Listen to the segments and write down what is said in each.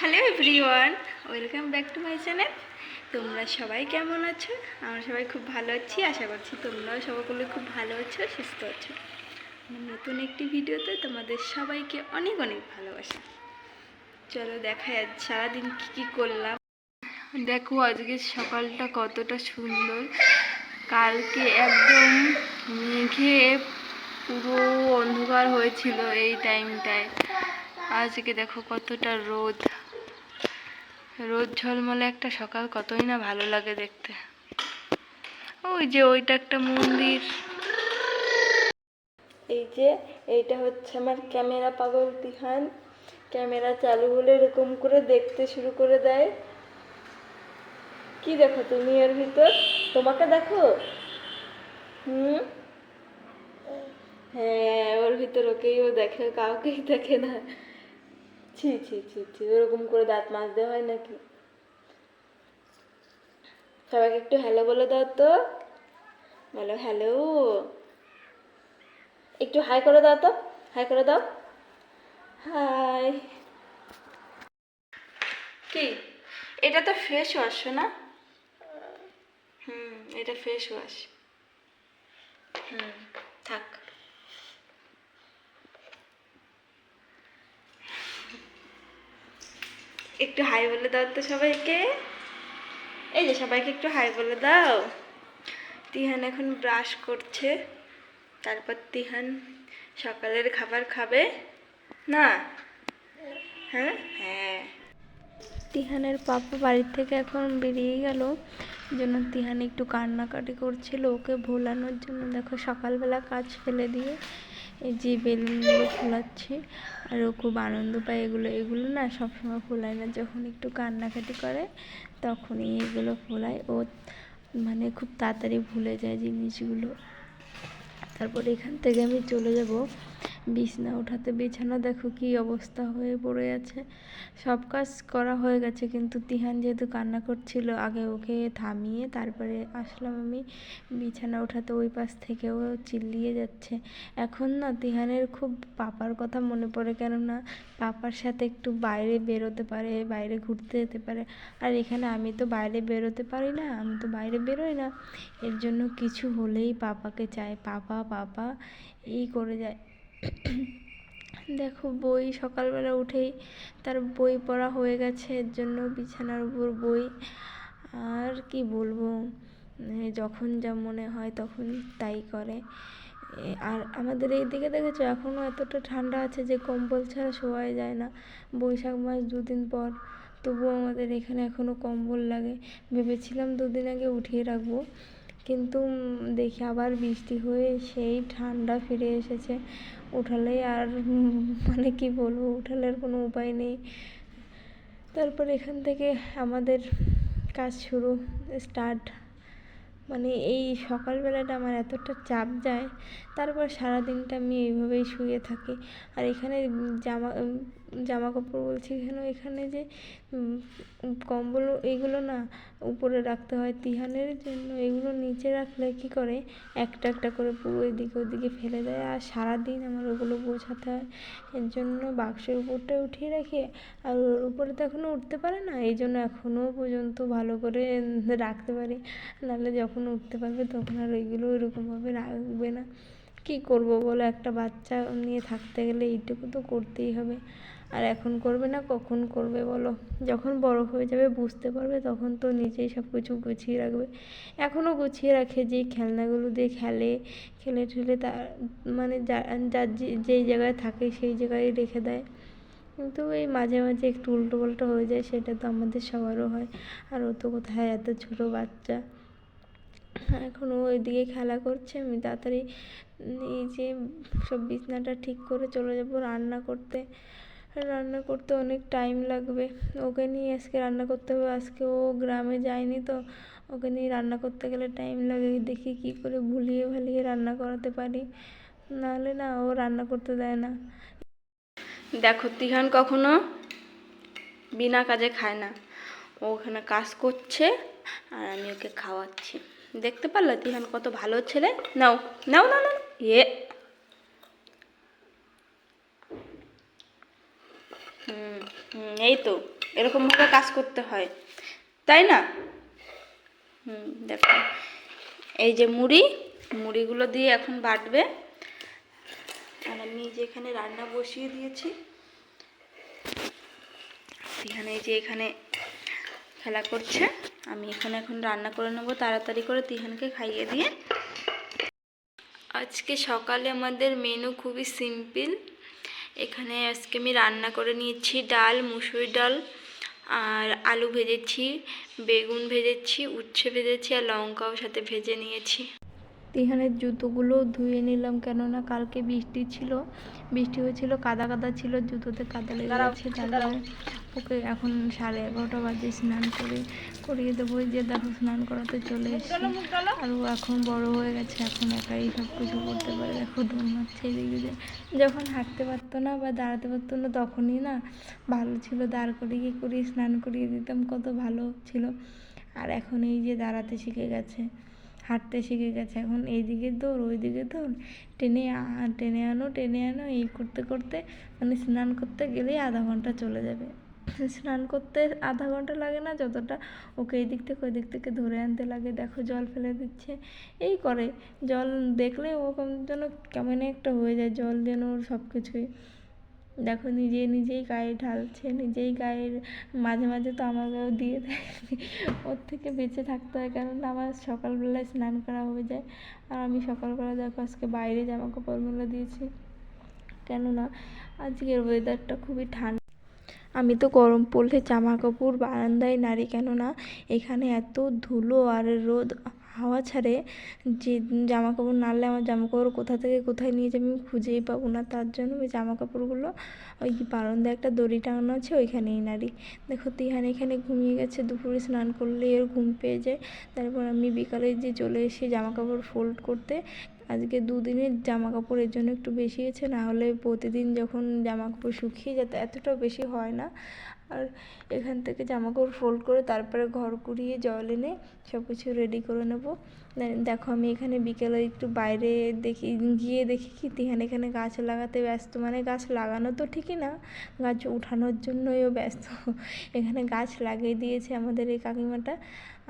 Hello everyone welcome back to my channel তোমরা সবাই কেমন আছো? আমরা সবাই খুব ভালো আছি, আশা করছি তোমরাও সকলে খুব ভালো আছো, সুস্থ আছো। নতুন একটি ভিডিওতে তোমাদের সবাইকে অনেক অনেক ভালোবাসা। চলো দেখা যাচ্ছে সারাদিন কী কী করলাম। দেখো আজকে সকালটা কতটা সুন্দর। কালকে একদম মেঘে পুরো অন্ধকার হয়েছিল এই টাইমটায় আজকে দেখো কতটা রোদ। রোদ ঝলমলে একটা সকাল কতই না ভালো লাগে দেখতে। ওই যে ওইটা একটা মন্দির। এই যে এইটা হচ্ছে আমার ক্যামেরা পাগল তিহান। ক্যামেরা চালু হলে এরকম করে দেখতে শুরু করে দেয়। কি দেখো তুমি এর ভিতর? তোমাকে দেখো? হুম? হ্যাঁ ওর ভিতর ওকেই ও দেখে, কাউকেই দেখে না। ছি ছি ছি ছি ওরকম করে দাঁত মাজতে হয় নাকি? সবাইকে একটু হ্যালো বলে দাও তো। বলো, হ্যালো। একটু হাই করে দাও তো, হাই করে দাও। হাই। কি? এটা তো ফেস ওয়াশ না হুম, এটা ফেস ওয়াশ হুম, থাক। একটু হাই বলে দাও তো সবাইকে। এই যে সবাইকে একটু হাই বলে দাও। তিহান এখন ব্রাশ করছে। তারপর তিহান সকালের খাবার খাবে। না? হ্যাঁ? হ্যাঁ। তিহানের পাপা বাড়ির থেকে এখন বেরিয়ে গেল। জন্য তিহান একটু কান্নাকাটি করছিল ওকে ভোলানোর জন্য। দেখো সকালবেলা কাজ ফেলে দিয়ে এই যে বেলুনগুলো ফোলাচ্ছি আর ও খুব আনন্দ পায় এগুলো। এগুলো না সবসময় ফোলায় না। যখন একটু কান্নাকাটি করে, তখনই এগুলো ফোলায়। ও মানে খুব তাড়াতাড়ি ভুলে যায় জিনিসগুলো। তারপর এখান থেকে আমি চলে যাব। বিছনা ওঠাতে বিছানা দেখো কি অবস্থা হয়ে পড়ে আছে। সব কাজ করা হয়ে গেছে, কিন্তু তিহান যেহেতু কান্না করছিল, আগে ওকে থামিয়ে তারপরে আসলাম আমি। বিছানা ওঠাতে ওই পাশ থেকেও চিল্লিয়ে যাচ্ছে। এখন না তিহানের খুব পাপার কথা মনে পড়ে, কেননা পাপার সাথে একটু বাইরে বেরোতে পারে, বাইরে ঘুরতে যেতে পারে। আর এখানে আমি তো বাইরে বেরোতে পারি না, আমি তো বাইরে বেরোই না। এর জন্য কিছু হলেই পাপাকে চায় পাপা পাপা, এই করে যায়। দেখো, বই সকালবেলা উঠেই তার বই পড়া হয়ে গেছে, এর জন্য বিছানার উপর বই। আর কি বলব যখন যা মনে হয় তখন তাই করে। আর আমাদের এই দিকে দেখেছ, এখনও এতটা ঠান্ডা আছে যে কম্বল ছাড়া শোয়াই যায় না। বৈশাখ মাস দুদিন পর, তবুও আমাদের এখানে এখনও কম্বল লাগে। ভেবেছিলাম দুদিন আগে উঠিয়ে রাখব। কিন্তু দেখি আবার বৃষ্টি হয়ে সেই ঠান্ডা ফিরে এসেছে। উঠালে আর মানে কি বলব উঠালে আর কোনো উপায় নেই। তারপর এখান থেকে আমাদের কাজ শুরু স্টার্ট মানে এই সকালবেলাটা আমার এতটা চাপ যায়, তারপর সারাদিনটা আমি এইভাবেই শুয়ে থাকি। আর এখানে জামা জামা কাপড় বলছি এখানে এখানে যে কম্বল এইগুলো না উপরে রাখতে হয় তিহানের জন্য। এগুলো নিচে রাখলে কী করে? একটা একটা করে পুরো এদিকে ওদিকে ফেলে দেয়। আর সারাদিন আমার ওগুলো গোছাতে হয়। এর জন্য বাক্সের উপরটা উঠিয়ে রাখি। আর ওর উপরে তো এখনও উঠতে পারে না। এই জন্য এখনও পর্যন্ত ভালো করে রাখতে পারি। নাহলে যখন উঠতে পারবে তখন আর ওইগুলো ওইরকমভাবে রাখবে না। কী করব বলো? একটা বাচ্চা নিয়ে থাকতে গেলে এইটুকু তো করতেই হবে। আর এখন করবে না, কখন করবে বলো? যখন বড় হয়ে যাবে বুঝতে পারবে, তখন তো নিজেই সব কিছু গুছিয়ে রাখবে। এখনও গুছিয়ে রাখে যে খেলনাগুলো দিয়ে খেলে খেলে ঠেলে তার মানে যা, যার যেই জায়গায় থাকে সেই জায়গায় রেখে দেয়। কিন্তু এই মাঝে মাঝে একটু উল্টো পাল্টা হয়ে যায়, সেটা তো আমাদের সবারও হয়। আর ও তো কোথায় এত ছোটো বাচ্চা। এখন ও ওইদিকে খেলা করছে, আমি তাড়াতাড়ি এই যে সব বিছনাটা ঠিক করে চলে যাব রান্না করতে। রান্না করতে অনেক টাইম লাগবে। ওকে নিয়ে আজকে রান্না করতে হবে। আজকে ও গ্রামে যায়নি তো। ওকে নিয়ে রান্না করতে গেলে টাইম লাগে। দেখি কী করে ভুলিয়ে ভালিয়ে রান্না করাতে পারি। নাহলে না, ও রান্না করতে দেয় না। দেখো, তিহান কখনো বিনা কাজে খায় না। ও ওখানে কাজ করছে আর আমি ওকে খাওয়াচ্ছি। দেখতে পারলে তিহান কত ভালো ছেলে? নাও নাও নাও নাও। এ হুম এই তো, এরকমভাবে কাজ করতে হয়, তাই না? হুম, দেখো, এই যে মুড়ি, মুড়িগুলো দিয়ে এখন বাটবে, আর আমি যে এখানে রান্না বসিয়ে দিয়েছি, এখানে যে এখানে খেলা করছে, আমি এখানে এখন রান্না করে নেব, তাড়াতাড়ি করে তিহানকে খাইয়ে দিয়ে। আজকে সকালে আমাদের মেনু খুবই সিম্পল এখানে আজকে আমি রান্না করে নিয়েছি ডাল, মুসুর ডাল আর আলু ভেজেছি, বেগুন ভেজেছি, উচ্ছে ভেজেছি আর লঙ্কাও সাথে ভেজে নিয়েছি। তিহানের জুতোগুলো ধুয়ে নিলাম কেননা কালকে বৃষ্টি ছিল বৃষ্টি হয়েছিল কাদা কাদা ছিল জুতোতে কাদা লেগে গেছে তারপরে ওকে এখন সাড়ে এগারোটা বাজে স্নান করে করিয়ে দেবো ওই যে দেখো স্নান করাতে চলে এসেছি। আর ও এখন বড় হয়ে গেছে এখন একাই সব কিছু করতে পারে। দেখো দৌড়াচ্ছে এদিকে যখন হাঁটতে পারতো না বা দাঁড়াতে পারতো না তখনই না ভালো ছিল দাঁড় করিয়ে করিয়ে স্নান করিয়ে দিতাম কত ভালো ছিল। আর এখন এই যে দাঁড়াতে শিখে গেছে। হাঁটতে শিখে গেছে। এখন এইদিকে দৌড়, ওইদিকে দৌড়। টেনে টেনে আনো টেনে আনো, এই করতে করতে মানে স্নান করতে গেলেই আধা ঘণ্টা চলে যাবে। স্নান করতে আধা ঘণ্টা লাগে না, যতটা ওকে এই দিক থেকে ওই দিক থেকে ধরে আনতে লাগে। দেখো জল ফেলে দিচ্ছে। এই করে। জল দেখলে ওরকম যেন কেমন একটা হয়ে যায়। জল যেন ওর সব কিছুই দেখো নিজে নিজেই গায়ে ঢালছে, নিজেই গায়ের মাঝে মাঝে তো আমাকেও দিয়ে দেয়। ওর থেকে বেঁচে থাকতে হয় কারণ আমার সকালবেলায় স্নান করা হয়ে যায়। আর আমি সকালবেলা দেখো আজকে বাইরে জামা কাপড় মেলে দিয়েছি। কেননা আজকের ওয়েদারটা খুবই ঠান্ডা। আমি তো গরম পড়লে জামা কাপড় বারান্দায় নাড়ি, কেননা এখানে এত ধুলো আর রোদ। হাওয়া ছাড়ে, যে জামা কাপড় নাড়লে আমার জামা কাপড় কোথা থেকে কোথায় নিয়ে যাবে আমি খুঁজেই পাবো না। তার জন্য ওই জামা কাপড়গুলো ওই বারান্দায় একটা দড়ি টাঙানো আছে ওইখানেই নাড়ি। দেখো তিহান এখানে ঘুমিয়ে গেছে, দুপুরে স্নান করলে এর ঘুম পেয়ে যায়। তারপর আমি বিকালে যে চলে এসে জামা কাপড় ফোল্ড করতে আজকে দুদিনের জামা কাপড় এর জন্য একটু বেশি হয়েছে, না হলে প্রতিদিন যখন জামা কাপড় শুকিয়ে যেত এতটাও বেশি হয় না। আর এখান থেকে জামা কাপড় ফোল্ড করে তারপরে ঘর কুড়িয়ে জল এনে সব কিছু রেডি করে নেব। দেখো আমি এখানে বিকেলে একটু বাইরে দেখি, গিয়ে দেখি কি তিহান এখানে গাছ লাগাতে ব্যস্ত। মানে গাছ লাগানো তো ঠিকই না, গাছ উঠানোর জন্যইও ব্যস্ত। এখানে গাছ লাগিয়ে দিয়েছে আমাদের এই কাকিমাটা।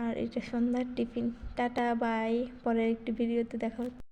আর এটা সন্ধ্যার টিফিন। Tata, by. পরের একটি ভিডিওতে দেখা হচ্ছে।